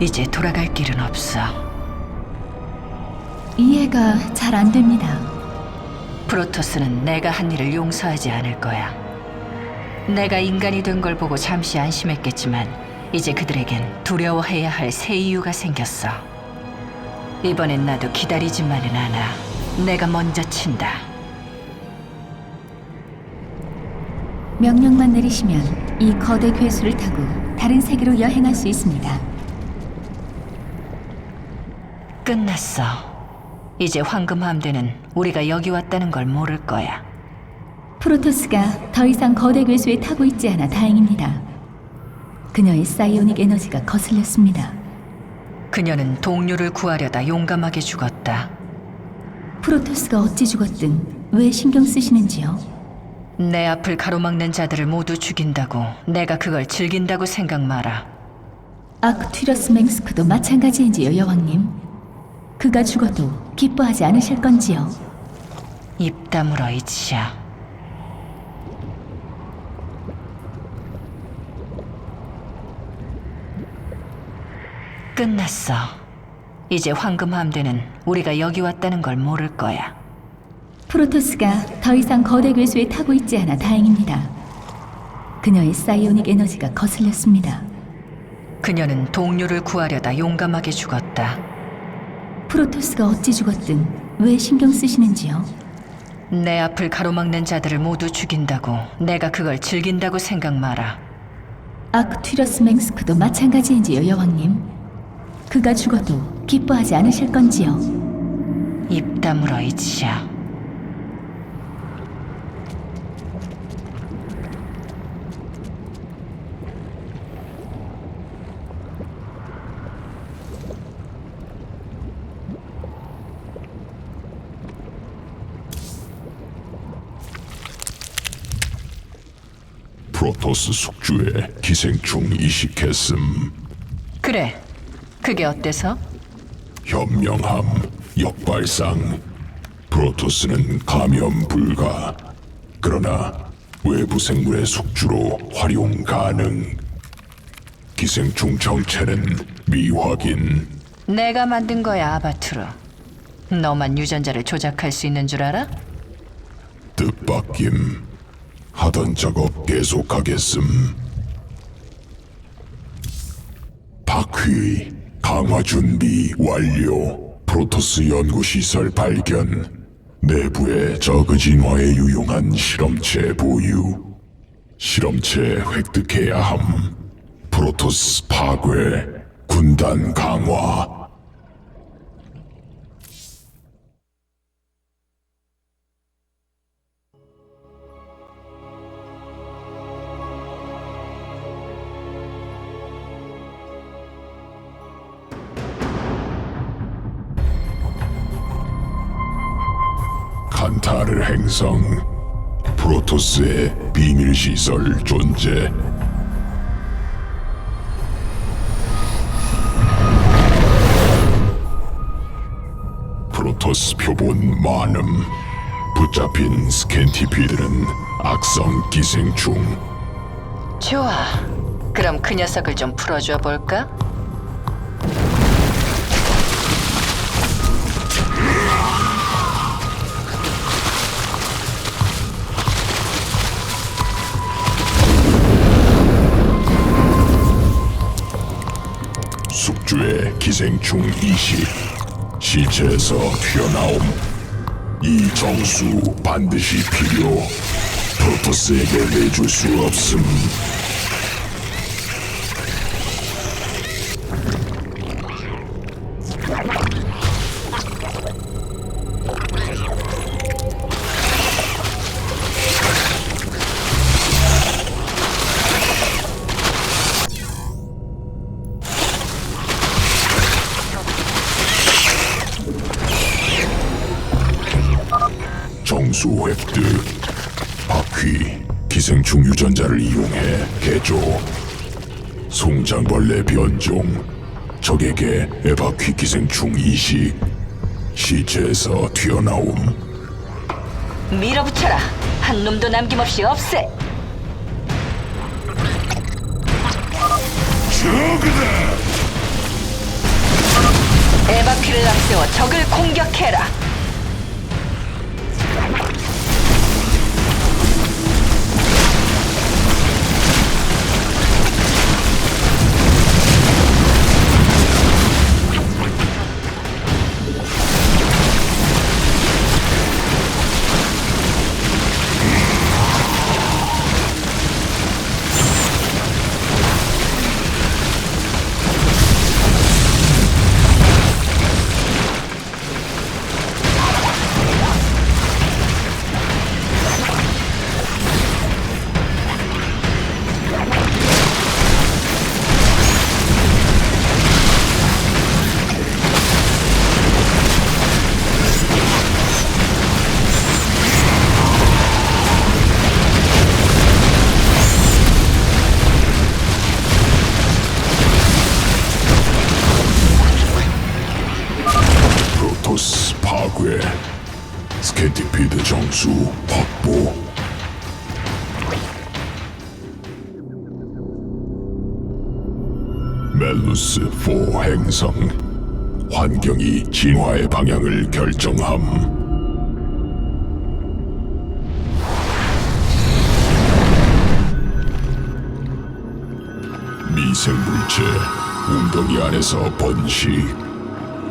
이제 돌아갈 길은 없어. 이해가 잘 안 됩니다. 프로토스는 내가 한 일을 용서하지 않을 거야. 내가 인간이 된 걸 보고 잠시 안심했겠지만 이제 그들에겐 두려워해야 할 새 이유가 생겼어. 이번엔 나도 기다리지만은 않아. 내가 먼저 친다. 명령만 내리시면 이 거대 괴수를 타고 다른 세계로 여행할 수 있습니다. 끝났어. 이제 황금 함대는 우리가 여기 왔다는 걸 모를 거야. 프로토스가 더 이상 거대 괴수에 타고 있지 않아 다행입니다. 그녀의 사이오닉 에너지가 거슬렸습니다. 그녀는 동료를 구하려다 용감하게 죽었다. 프로토스가 어찌 죽었든 왜 신경 쓰시는지요? 내 앞을 가로막는 자들을 모두 죽인다고 내가 그걸 즐긴다고 생각 마라. 아크투러스 맹스크도 마찬가지인지요, 여왕님? 그가 죽어도 기뻐하지 않으실 건지요? 입 다물어 이치야. 끝났어. 이제 황금 함대는 우리가 여기 왔다는 걸 모를 거야. 프로토스가 더 이상 거대 괴수에 타고 있지 않아 다행입니다. 그녀의 사이오닉 에너지가 거슬렸습니다. 그녀는 동료를 구하려다 용감하게 죽었다. 프로토스가 어찌 죽었든 왜 신경 쓰시는지요? 내 앞을 가로막는 자들을 모두 죽인다고 내가 그걸 즐긴다고 생각 마라. 아크투러스 맹스크도 마찬가지인지요, 여왕님? 그가 죽어도 기뻐하지 않으실 건지요? 입 다물어 이치야. 프로토스 숙주에 기생충 이식했음 그래. 그게 어때서? 현명함 역발상 프로토스는 감염 불가 그러나 외부 생물의 숙주로 활용 가능 기생충 정체는 미확인 내가 만든 거야, 아바투르. 너만 유전자를 조작할 수 있는 줄 알아? 뜻밖임 하던 작업 계속하겠음. 바퀴 강화 준비 완료. 프로토스 연구시설 발견. 내부에 저그 진화에 유용한 실험체 보유. 실험체 획득해야 함. 프로토스 파괴 군단 강화 행성 프로토스의 비밀 시설 존재 프로토스 표본 많음 붙잡힌 스캔티피들은 악성 기생충 좋아. 그럼 그 녀석을 좀 풀어줘 볼까? 기생충 이식. 시체에서 튀어나옴. 이 정수 반드시 필요. 프로토스에게 내줄 수 없음 개조 송장벌레 변종 적에게 에바퀴 기생충 이식 시체에서 튀어나옴 밀어붙여라. 한 놈도 남김없이 없애. 저그다 에바퀴를 앞세워 적을 공격해라. 파괴 스캔티피드 정수 확보. 멜루스 4 행성 환경이 진화의 방향을 결정함. 미생물체 웅덩이 안에서 번식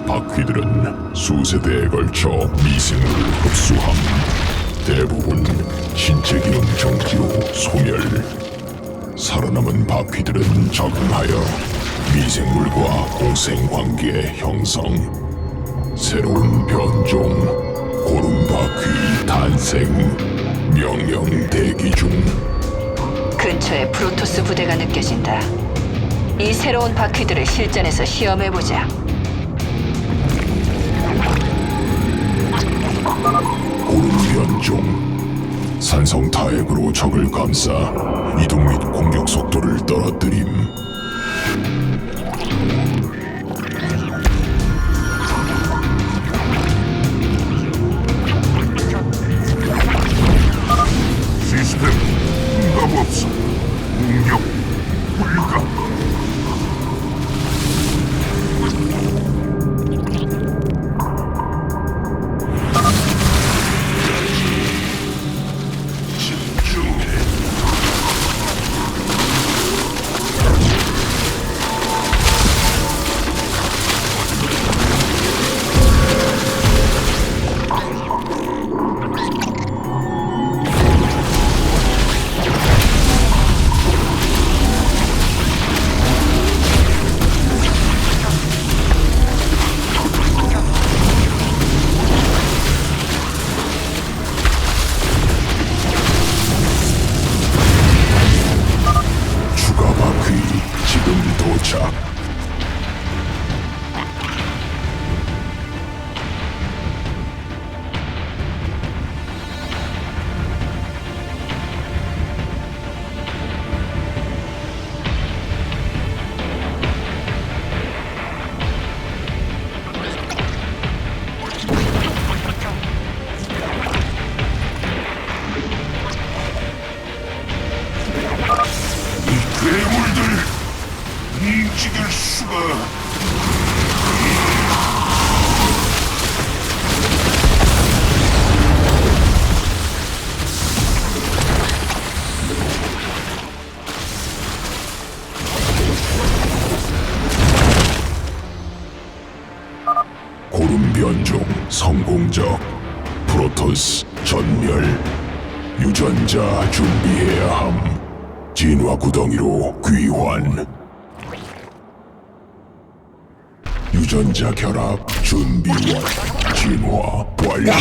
바퀴들은 수세대에 걸쳐 미생물을 흡수함. 대부분 신체 기능 정지로 소멸. 살아남은 바퀴들은 적응하여 미생물과 공생 관계 형성. 새로운 변종, 고름 바퀴 탄생. 명령 대기 중. 근처에 프로토스 부대가 느껴진다. 이 새로운 바퀴들을 실전에서 시험해보자. 고름 변종. 산성 타액으로 적을 감싸 이동 및 공격 속도를 떨어뜨림. 시스템 응답 없어 공격 불가 움직일 수가. 고름 변종 성공적. 프로토스 전멸. 유전자 준비해야 함. 진화 구덩이로 귀환 유전자 결합 준비 완 진화 완료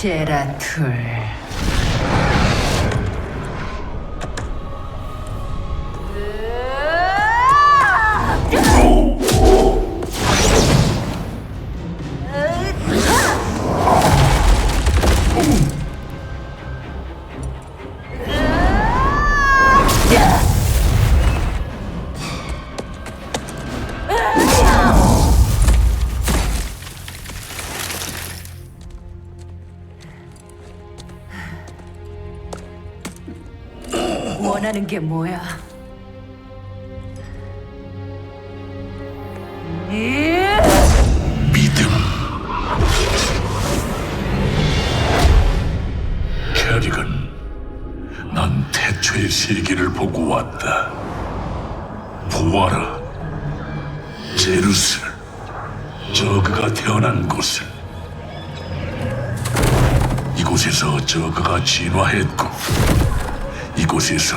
제라툴. 원하는 게 뭐야? 믿음. 캐릭은 난 태초의 세계를 보고 왔다. 보아라. 제루스. 저그가 태어난 곳을. 이곳에서 저그가 진화했고 이곳에서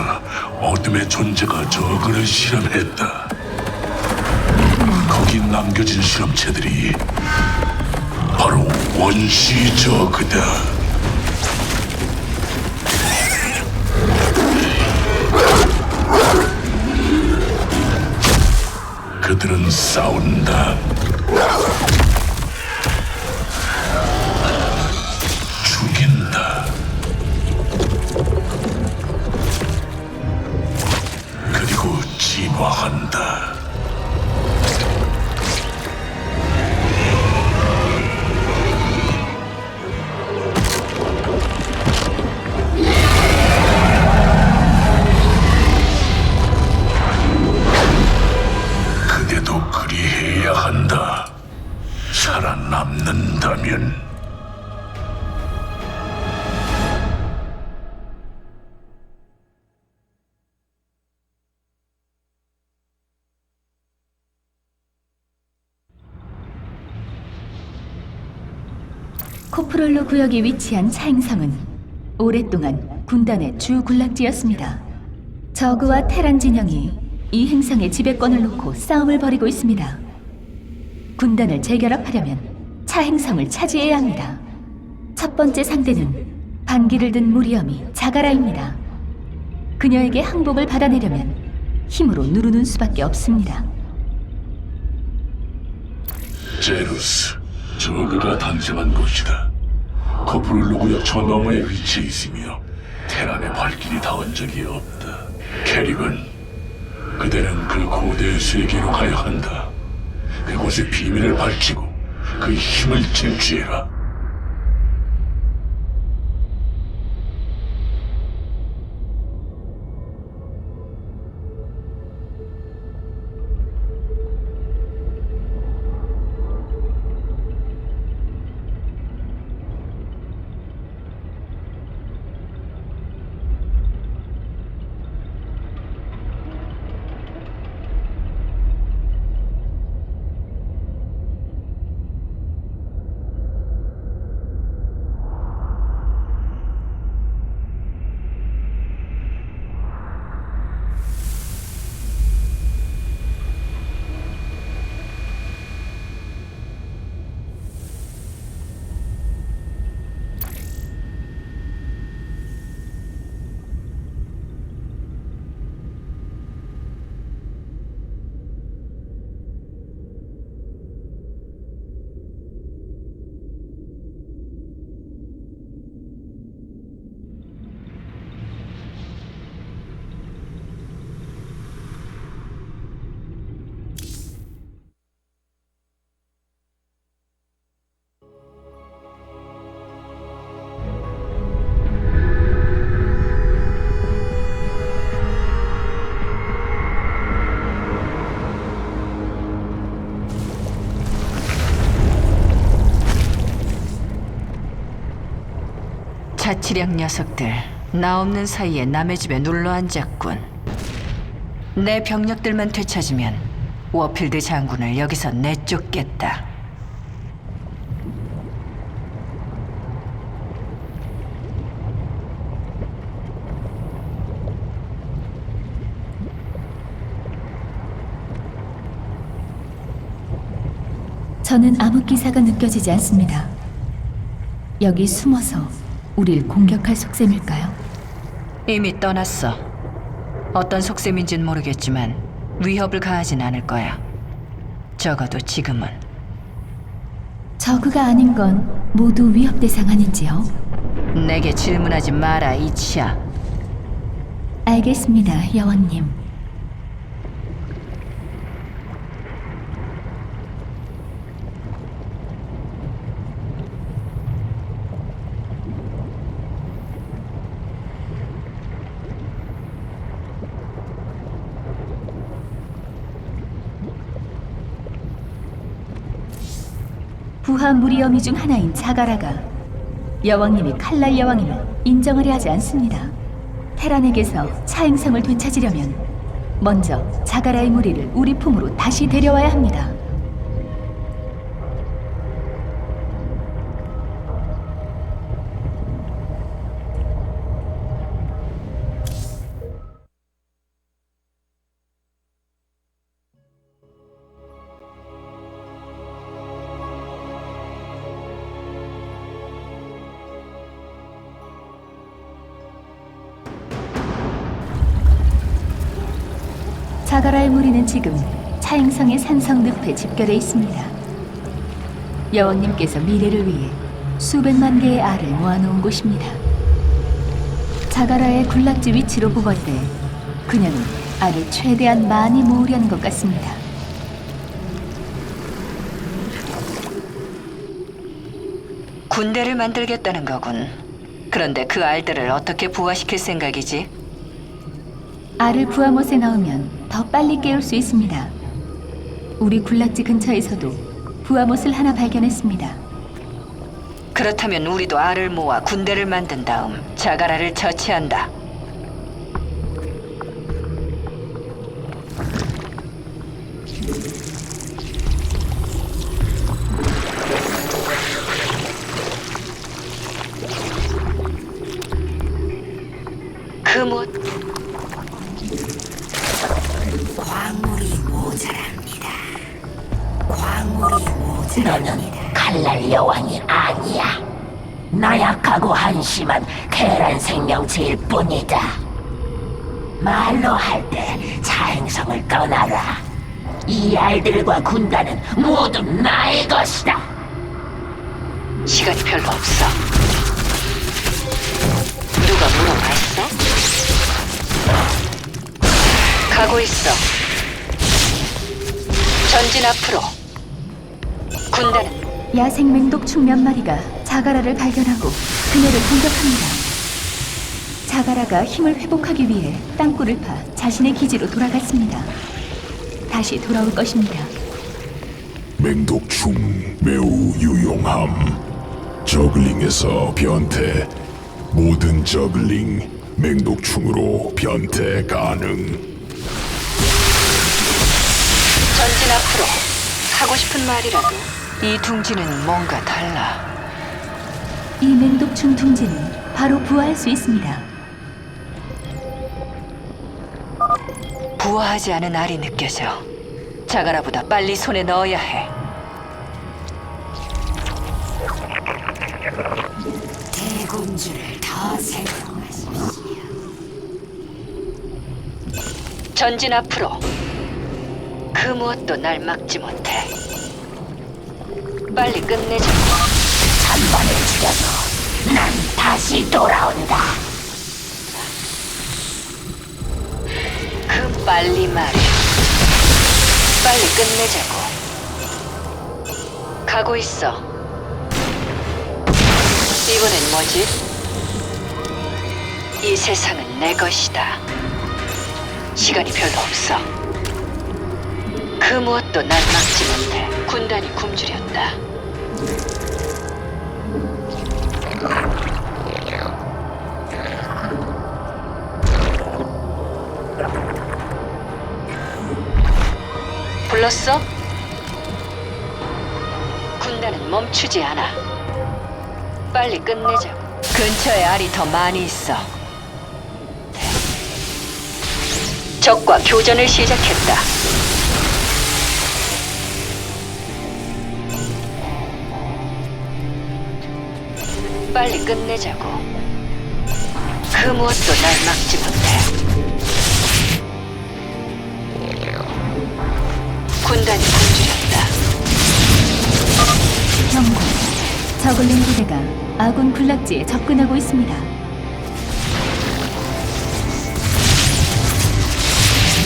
어둠의 존재가 저그를 실험했다. 거기 남겨진 실험체들이 바로 원시 저그다. 그들은 싸운다. 진 프롤로 구역에 위치한 차행성은 오랫동안 군단의 주 군락지였습니다. 저그와 테란 진영이 이 행성의 지배권을 놓고 싸움을 벌이고 있습니다. 군단을 재결합하려면 차행성을 차지해야 합니다. 첫 번째 상대는 반기를 든 무리엄이 자가라입니다. 그녀에게 항복을 받아내려면 힘으로 누르는 수밖에 없습니다. 제루스, 저그가 탄생한 곳이다. 커플로 구역 저 너머에 위치해 있으며 테란의 발길이 닿은 적이 없다. 캐릭은 그대는 그 고대 세계로 가야 한다. 그곳의 비밀을 밝히고 그 힘을 쟁취해라. 자치령 녀석들 나 없는 사이에 남의 집에 눌러 앉았군. 내 병력들만 되찾으면 워필드 장군을 여기서 내쫓겠다. 저는 아무 기사가 느껴지지 않습니다. 여기 숨어서 우릴 공격할 속셈일까요? 이미 떠났어. 어떤 속셈인진 모르겠지만 위협을 가하진 않을 거야. 적어도 지금은. 저그가 아닌 건 모두 위협 대상 아닌지요? 내게 질문하지 마라, 이치야. 알겠습니다, 여왕님. 부하 무리어미 중 하나인 자가라가 여왕님이 칼날 여왕임을 인정하려 하지 않습니다. 테란에게서 차행성을 되찾으려면 먼저 자가라의 무리를 우리 품으로 다시 데려와야 합니다. 자가라의 무리는 지금 차행성의 산성 늪에 집결해 있습니다. 여왕님께서 미래를 위해 수백만 개의 알을 모아놓은 곳입니다. 자가라의 군락지 위치로 보걸 때 그녀는 알을 최대한 많이 모으려는 것 같습니다. 군대를 만들겠다는 거군. 그런데 그 알들을 어떻게 부화시킬 생각이지? 알을 부하못에 넣으면 더 빨리 깨울 수 있습니다. 우리 군락지 근처에서도 부하못을 하나 발견했습니다. 그렇다면 우리도 알을 모아 군대를 만든 다음 자가라를 처치한다. 나약하고 한심한 계란 생명체일 뿐이다. 말로 할 때 자행성을 떠나라. 이 알들과 군단은 모두 나의 것이다. 시간이 별로 없어. 누가 물어봤어? 가고 있어. 전진 앞으로. 군단은 야생 맹독충 몇 마리가 자가라를 발견하고 그녀를 공격합니다. 자가라가 힘을 회복하기 위해 땅굴을 파 자신의 기지로 돌아갔습니다. 다시 돌아올 것입니다. 맹독충 매우 유용함. 저글링에서 변태. 모든 저글링 맹독충으로 변태 가능. 전진 앞으로. 하고 싶은 말이라도. 이 둥지는 뭔가 달라. 이 맹독충 둥지는 바로 부화할 수 있습니다. 부화하지 않은 알이 느껴져. 자가라보다 빨리 손에 넣어야 해. 대군주를 더 생성하십시오. 전진 앞으로. 그 무엇도 날 막지 못해. 빨리 끝내자. 죽여서 난 다시 돌아온다. 그 빨리 말해. 빨리 끝내자고. 가고 있어. 이번엔 뭐지? 이 세상은 내 것이다. 시간이 별로 없어. 그 무엇도 날 막지 못해. 군단이 굶주렸다. 불렀어? 군단은 멈추지 않아. 빨리 끝내자고. 근처에 알이 더 많이 있어. 적과 교전을 시작했다. 빨리 끝내자고. 그 무엇도 날 막지 못해. 군단이 굶주렸다. 경고. 저글링 부대가 아군 군락지에 접근하고 있습니다.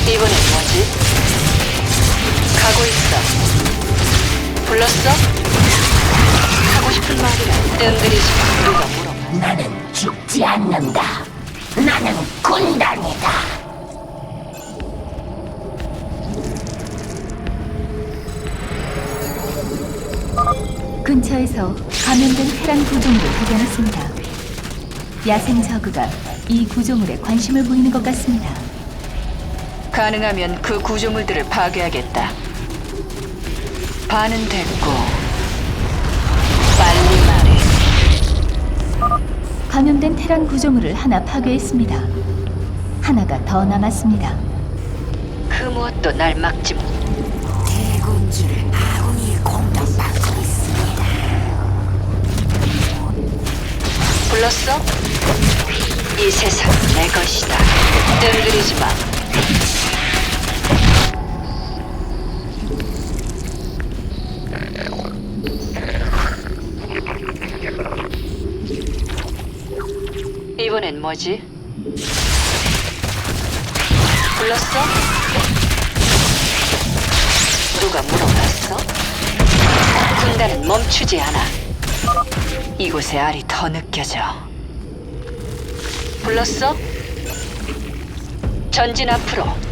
이번엔 뭐지? 가고 있어. 불렀어? 하고 싶은 말이라 뜸들이지 마. 누가 물어봐. 나는 죽지 않는다. 나는 군단이다. 근처에서 감염된 테란 구조물을 발견했습니다. 야생 저그가 이 구조물에 관심을 보이는 것 같습니다. 가능하면 그 구조물들을 파괴하겠다. 반은 됐고 빨리 말해. 감염된 테란 구조물을 하나 파괴했습니다. 하나가 더 남았습니다. 그 무엇도 날 막지 못. 불렀어? 이 세상은 내 것이다. 뜸들이지 마. 이번엔 뭐지? 불렀어? 누가 물어봤어? 군단은 멈추지 않아. 이곳의 알이 더 느껴져. 불렀어? 전진 앞으로.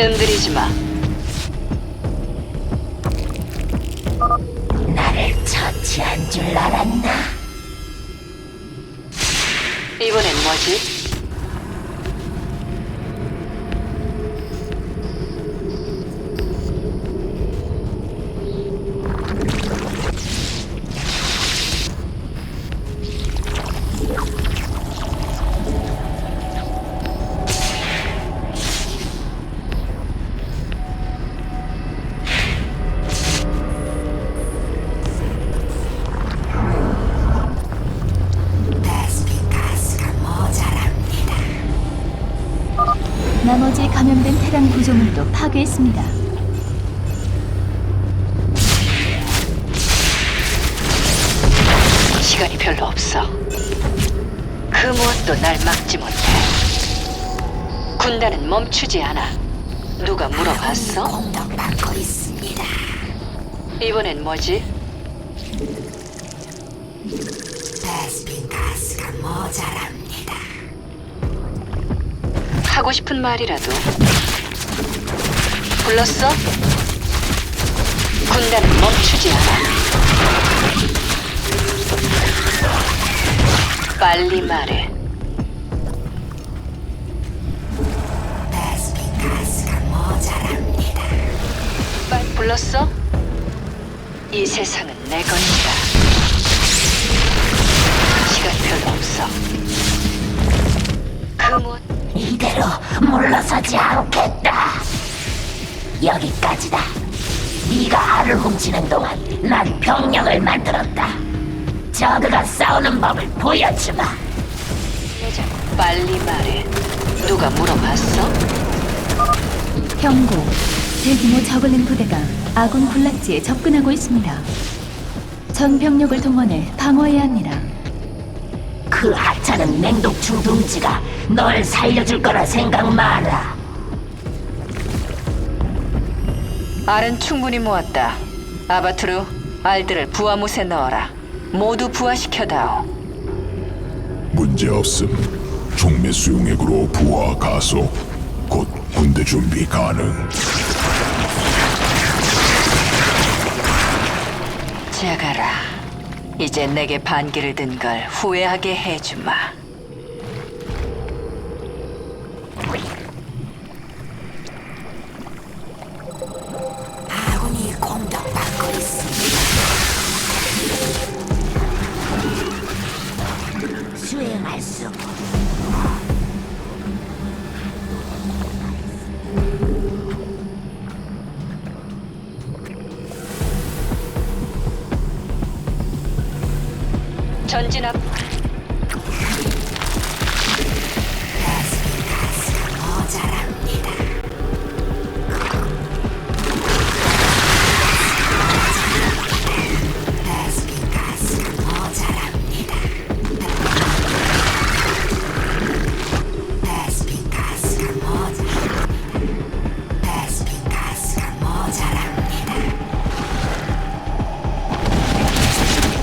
뜸들이지 마. 나를 처치한 줄 알았나? 이번엔 뭐지? 그 무엇도 날 막지 못해. 군단은 멈추지 않아. 누가 물어봤어? 공격받고 있습니다. 이번엔 뭐지? 베스핀 가스가 모자랍니다. 하고 싶은 말이라도. 불렀어? 군단은 멈추지 않아. 빨리 말해. 베스핀 가스가 모자랍니다. 빨리 불렀어? 이 세상은 내 것이다. 시간 별로 없어. 그 무엇 이대로 물러서지 않겠다. 여기까지다. 네가 알을 훔치는 동안 난 병력을 만들었다. 저그가 싸우는 법을 보여주마. 빨리 말해. 누가 물어봤어? 경고. 대규모 저글링 부대가 아군 군락지에 접근하고 있습니다. 전 병력을 동원해 방어해야 합니다. 그 하찮은 맹독충 둥지가 널 살려줄 거라 생각 마라. 알은 충분히 모았다. 아바투르, 알들을 부하못에 넣어라. 모두 부하시켜다오. 문제없음. 종매 수용액으로 부하 가속. 곧 군대 준비 가능. 자가라. 이제 내게 반기를 든 걸 후회하게 해주마.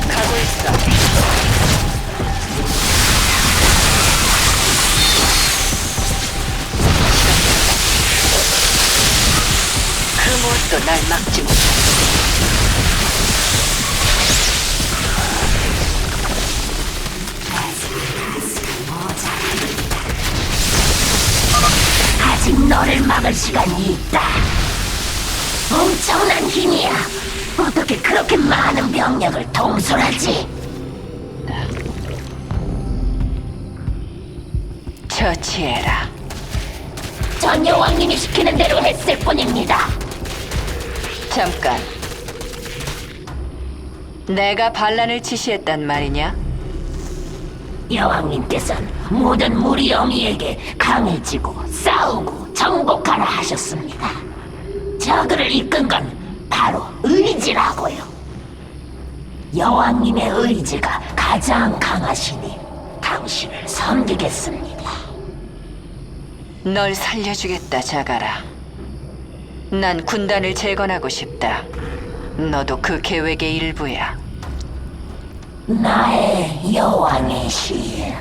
가고 있어. 그 무엇도 날 막지 못해. 아직 너를 막을 시간이 있다. 엄청난 힘이야. 어떻게 그렇게 많은 병력을 통솔하지? 처치해라. 전 여왕님이 시키는 대로 했을 뿐입니다. 잠깐. 내가 반란을 지시했단 말이냐? 여왕님께서는 모든 무리 영이에게 강해지고 싸우고 정복하라 하셨습니다. 저그를 이끈 건 바로 의지라고요. 여왕님의 의지가 가장 강하시니 당신을 섬기겠습니다. 널 살려주겠다, 자가라. 난 군단을 재건하고 싶다. 너도 그 계획의 일부야. 나의 여왕의 실